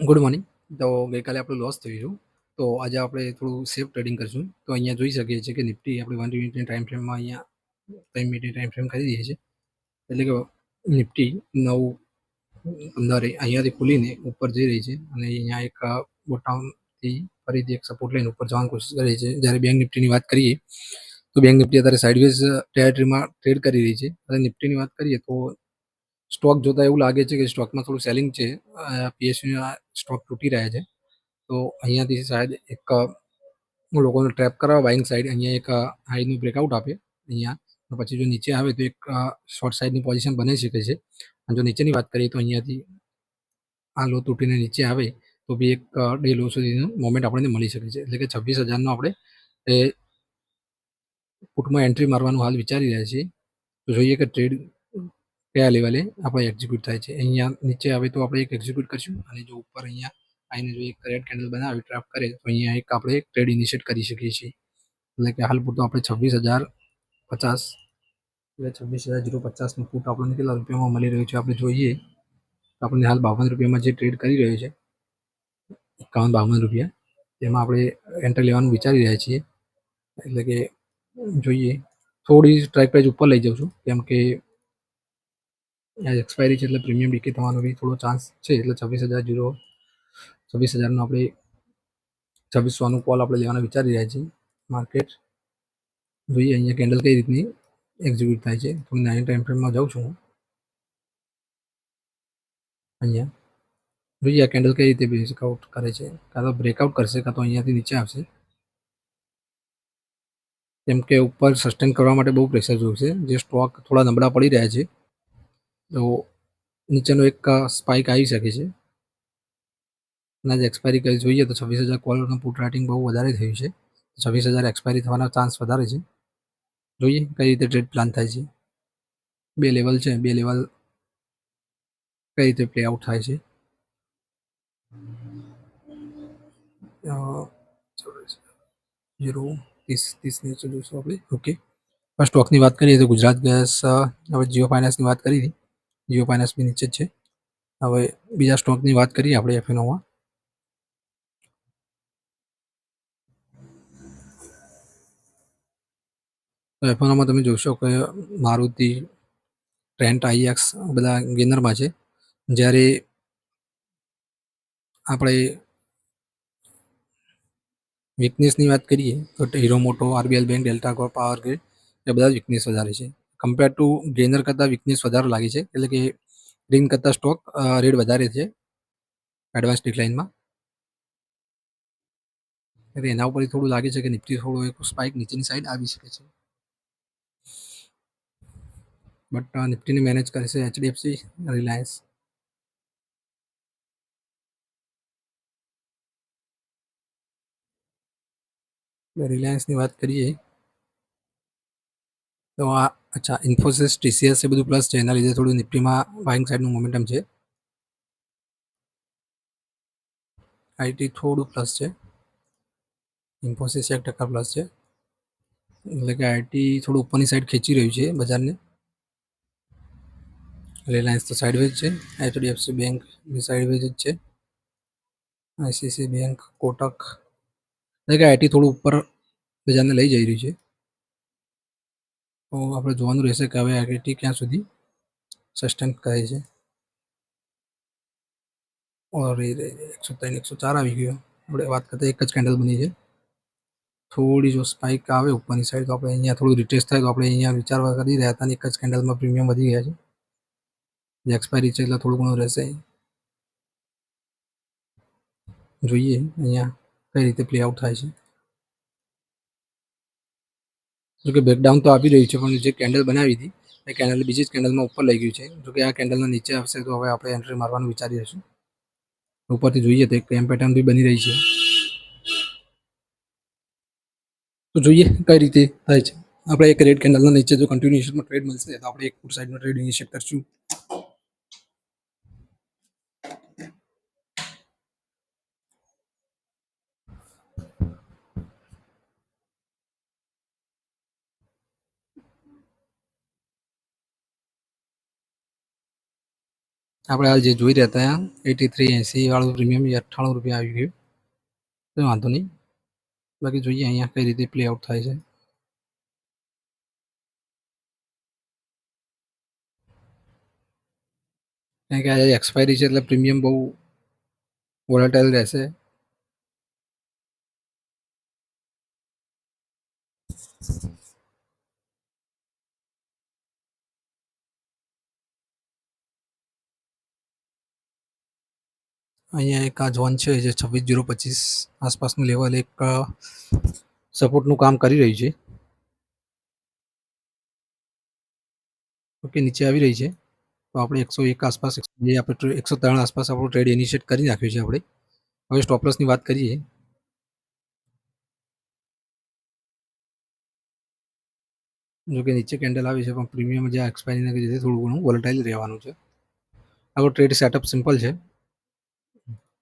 Good morning તો ગઈકાલે આપણું લોસ થયું હતું. તો આજે આપણે થોડું સેફ ટ્રેડિંગ કરીશું. તો અહીંયા જોઈ શકીએ છીએ કે નિફ્ટી આપણે વન મિનિટની ટાઈમ ફ્રેમમાં અહીંયા ત્રણ મિનિટની ટાઈમ ફ્રેમ કરી દઈએ છીએ એટલે કે નિફ્ટી નવ અંદર અહીંયાથી ખુલીને ઉપર જઈ રહી છે અને અહીંયા એક બોટાઉનથી ફરીથી એક સપોર્ટ લઈને ઉપર જવાની કોશિશ કરી છે. જ્યારે બેંક નિફ્ટીની વાત કરીએ, તો બેંક નિફ્ટી અત્યારે સાઇડવેઝ ટેરેટરીમાં ટ્રેડ કરી રહી છે. અને નિફ્ટીની વાત કરીએ તો સ્ટોક જોતા એવું લાગે છે કે સ્ટોકમાં થોડું સેલિંગ છે. પીએસયુના સ્ટોક તૂટી રહ્યા છે. તો અહીંયાથી શાયદ એક લોકોને ટ્રેપ કરવા બાઇંગ સાઈડ અહીંયા એક હાઈનું બ્રેકઆઉટ આપે. અહીંયા પછી જો નીચે આવે તો એક શોર્ટ સાઈડની પોઝિશન બની શકે છે. અને જો નીચેની વાત કરીએ તો અહીંયાથી આ લો તૂટીને નીચે આવે તો બી એક ડે લો સુધીનું મોમેન્ટ આપણને મળી શકે છે. એટલે કે છવ્વીસ હજારનો આપણે, એ પુટમાં એન્ટ્રી મારવાનું હાલ વિચારી રહ્યા છીએ. તો જોઈએ કે ટ્રેડ કયા લેવલે આપણે એક્ઝિક્યુટ થાય છે. અહીંયા નીચે આવે તો આપણે એક એક્ઝિક્યુટ કરીશું અને જો ઉપર અહીંયા આવીને જો એક રેડ કેન્ડલ બનાવી ટ્રાફ કરે, તો અહીંયા એક આપણે એક ટ્રેડ ઇનિશિયેટ કરી શકીએ છીએ. એટલે કે હાલ પૂરતો આપણે છવ્વીસ હજાર પચાસ એટલે છવ્વીસ હજાર જીરો પચાસનું ફૂટ આપણને કેટલા રૂપિયામાં મળી રહ્યું છે? આપણે જોઈએ આપણને હાલ બાવન રૂપિયામાં જે ટ્રેડ કરી રહ્યો છે, એકાવન બાવન રૂપિયા તેમાં આપણે એન્ટર લેવાનું વિચારી રહ્યા છીએ. એટલે કે જોઈએ, થોડી સ્ટ્રાઇક પ્રાઇસ ઉપર લઈ જાઉં છું, કેમ કે એક્સપાયરી છે એટલે પ્રીમિયમ ડીકે થવાનો બી થોડો ચાન્સ છે. એટલે છવ્વીસ હજાર જીરો, છવ્વીસ હજારનો આપણે છવ્વીસોનું કોલ આપણે લેવાનો વિચારી રહ્યા છીએ. માર્કેટ જોઈએ અહીંયા કેન્ડલ કઈ રીતની એક્ઝિક્યુટ થાય છે. થોડી નાની ટાઈમ ફ્રેમમાં જાઉં છું હું. અહીંયા જોઈએ આ કેન્ડલ કઈ રીતે બ્રેકઆઉટ કરે છે. કાં તો બ્રેકઆઉટ કરશે કાં તો અહીંયાથી નીચે આવશે. કેમ કે ઉપર સસ્ટેન કરવા માટે બહુ પ્રેશર જોઈશે જે સ્ટોક થોડા નબળા પડી રહ્યા છે. તો નીચેનો એક સ્પાઇક આવી શકે છે. અને જે એક્સપાયરી કરી જોઈએ તો છવ્વીસ હજાર કોલરનું પુટ રાઇટિંગ બહુ વધારે થયું છે. છવ્વીસ હજાર એક્સપાયરી થવાના ચાન્સ વધારે છે. જોઈએ કઈ રીતે ટ્રેડ પ્લાન થાય છે. બે લેવલ છે, બે લેવલ કઈ રીતે પ્લે આઉટ થાય છે. જીરો ત્રીસ ત્રીસ નીચે જોઈશું આપણે? ઓકે સ્ટોકની વાત કરીએ તો ગુજરાત ગેસ હવે જીઓ ફાઇનાન્સની વાત કરી હતી. જીઓ ફાઇનાન્સ નીચે જ છે. હવે બીજા સ્ટોકની વાત કરીએ આપણે એફએનઓમાં તો એફએનઓમાં તમે જોશો કે મારુતિ ટ્રેન્ટ આઈએક્સ બધા ગેનરમાં છે. જ્યારે આપણે વીકનેસની વાત કરીએ તો Hero Moto RBL Bank Delta Corp Power Grid એ બધા વીકનેસ વધારે છે. કમ્પેર ટુ ગેનર કરતાં વીકનેસ વધારે લાગે છે, એટલે કે ગ્રીન કરતાં સ્ટોક રેડ વધારે છે એડવાન્સ ડિક્લાઇનમાં એટલે એના ઉપર થોડું લાગે છે કે નિફ્ટી થોડું એક સ્પાઇક નીચેની સાઈડ આવી શકે છે. બટ નિફ્ટીને મેનેજ કરે છે એચડીએફસી રિલાયન્સ રિલાયન્સની વાત કરીએ, તો આ અચ્છા ઇન્ફોસિસ ટીસીએસ એ બધું પ્લસ છે, એના લીધે થોડું નિફ્ટીમાં બાઇંગ સાઈડનું મોમેન્ટમ છે. આઈટી થોડું પ્લસ છે. ઇન્ફોસિસ એક ટકા પ્લસ છે. એટલે કે આઈટી થોડું ઉપરની સાઈડ ખેંચી રહ્યું છે બજારને. રિલાયન્સ તો સાઇડવેજ છે. એચડીએફસી બેંકની સાઇડવેજ જ છે. આઈસીસી બેંક કોટક એટલે કે આઈટી થોડું ઉપર બજારને લઈ જઈ રહ્યું છે. તો આપણે જોવાનું રહેશે કે હવે આઈટી ક્યાં સુધી સસ્ટેન કરે છે. ઓર એકસો ત્રણ, એકસો ચાર આવી ગયો. આપણે વાત કરતા એક જ કેન્ડલ બની છે. થોડી જો સ્પાઇક આવે ઉપરની સાઈડ તો આપણે અહીંયા થોડું રિટેસ્ટ થાય, તો આપણે અહીંયા વિચારવા કરી રહ્યા હતા એક જ કેન્ડલમાં પ્રીમિયમ વધી ગયા છે. જે એક્સપાયરી છે એટલે થોડું ઘણું રહેશે. જોઈએ અહીંયા કઈ રીતે પ્લે આઉટ થાય છે. જોકે બ્રેકડાઉન તો આપી રહ્યું છે, પણ જે કેન્ડલ બનાવી હતી, એ કેન્ડલ બીજી જ કેન્ડલમાં ઉપર લઈ ગયું છે. જોકે આ કેન્ડલના નીચે આવશે, તો હવે આપણે એન્ટ્રી મારવાનું વિચારી રહીશું. ઉપરથી જોઈએ તો એક ક્રેમ પેટર્ન બી બની રહી છે. તો જોઈએ કઈ રીતે થાય છે. આપણે એક રેડ કેન્ડલના નીચે જો કન્ટિન્યુએશનમાં ટ્રેડ મળશે, તો આપણે એક ફૂટ સાઈડનો ટ્રેડ ઇનિશિયેટ કરશું. આપણે આ જે જોઈ રહ્યા હતા, એટી થ્રી એંસી વાળું પ્રીમિયમ એ અઠ્ઠાણું રૂપિયા આવી ગયું. કંઈ વાંધો નહીં. બાકી જોઈએ અહીંયા કઈ રીતે પ્લે આઉટ થાય છે. કારણ કે આજે એક્સપાયરી છે એટલે પ્રીમિયમ બહુ વોલેટાઇલ રહેશે. અહીંયા એક આ ઝોન છે જે છવ્વીસ જીરો પચીસ આસપાસનું લેવલ એક સપોર્ટનું કામ કરી રહ્યું છે. ઓકે, નીચે આવી રહી છે. તો આપણે એકસો એક આસપાસ જે આપણે એકસો ત્રણ આસપાસ આપણું ટ્રેડ ઇનિશિયેટ કરી નાખ્યું છે આપણે. હવે સ્ટોપલસની વાત કરીએ. જો કે નીચે કેન્ડલ આવી છે, પણ પ્રીમિયમ જે એક્સપાયરીને લીધે થોડું ઘણું વોલેટાઇલ રહેવાનું છે. આપણો ટ્રેડ સેટઅપ સિમ્પલ છે.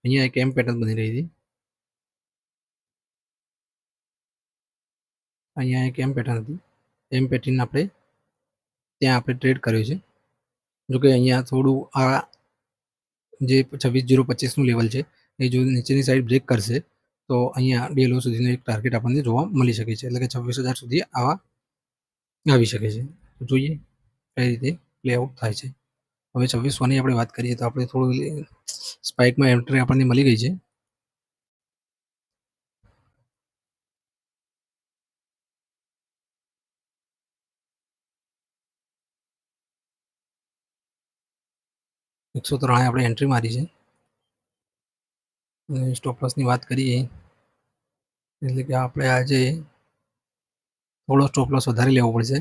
અહીંયા એક એમ પેટર્ન બની રહી હતી અહીંયા એક એમ પેટર્ન હતી એમ પેટર્ન આપણે ત્યાં આપણે ટ્રેડ કર્યો છે જોકે અહીંયા થોડું આ જે છવ્વીસ જીરો પચીસનું લેવલ છે એ જો નીચેની સાઈડ બ્રેક કરશે તો અહીંયા ડેલો સુધીનો એક ટાર્ગેટ આપણને જોવા મળી શકે છે એટલે કે છવ્વીસ હજાર સુધી આવા આવી શકે છે જોઈએ કઈ રીતે પ્લે થાય છે હવે છવ્વીસ સોની આપણે વાત કરીએ તો આપણે થોડું સ્પાઇકમાં એન્ટ્રી આપણને મળી ગઈ છે. એકસો ત્રણે આપણે એન્ટ્રી મારી છે. અને સ્ટોપ લોસની વાત કરીએ, એટલે કે આપણે આજે થોડો સ્ટોપ લોસ વધારે લેવો પડશે,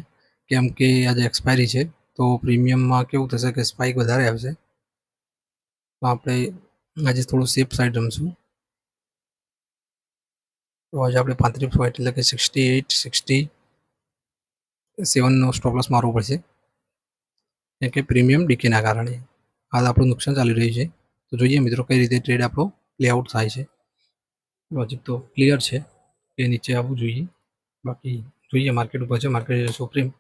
કેમ કે આજે એક્સપાયરી છે. તો પ્રીમિયમમાં કેવું થશે કે સ્પાઇક વધારે આવશે? તો આપણે આજે થોડું સેફ સાઈડ રમશું. તો આજે આપણે પાંત્રીસ પોઈન્ટ એટલે કે સિક્સટી એઇટ સિક્સટી સેવનનો સ્ટોપ લોસ મારવો પડશે. કેમ કે પ્રીમિયમ ડીકેના કારણે. હાલ આપણું નુકસાન ચાલી રહ્યું છે. તો જોઈએ મિત્રો કઈ રીતે ટ્રેડ આપણો પ્લેઆઉટ થાય છે. લોજિક તો ક્લિયર છે. કે નીચે આવવું જોઈએ. બાકી જોઈએ માર્કેટ ઉપર છે. માર્કેટ સુપ્રીમ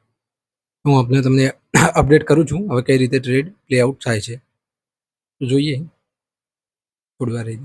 હું આપને તમને અપડેટ કરું છું, હવે કઈ રીતે ટ્રેડ પ્લે આઉટ થાય છે. તો જોઈએ. થોડી વાર રહી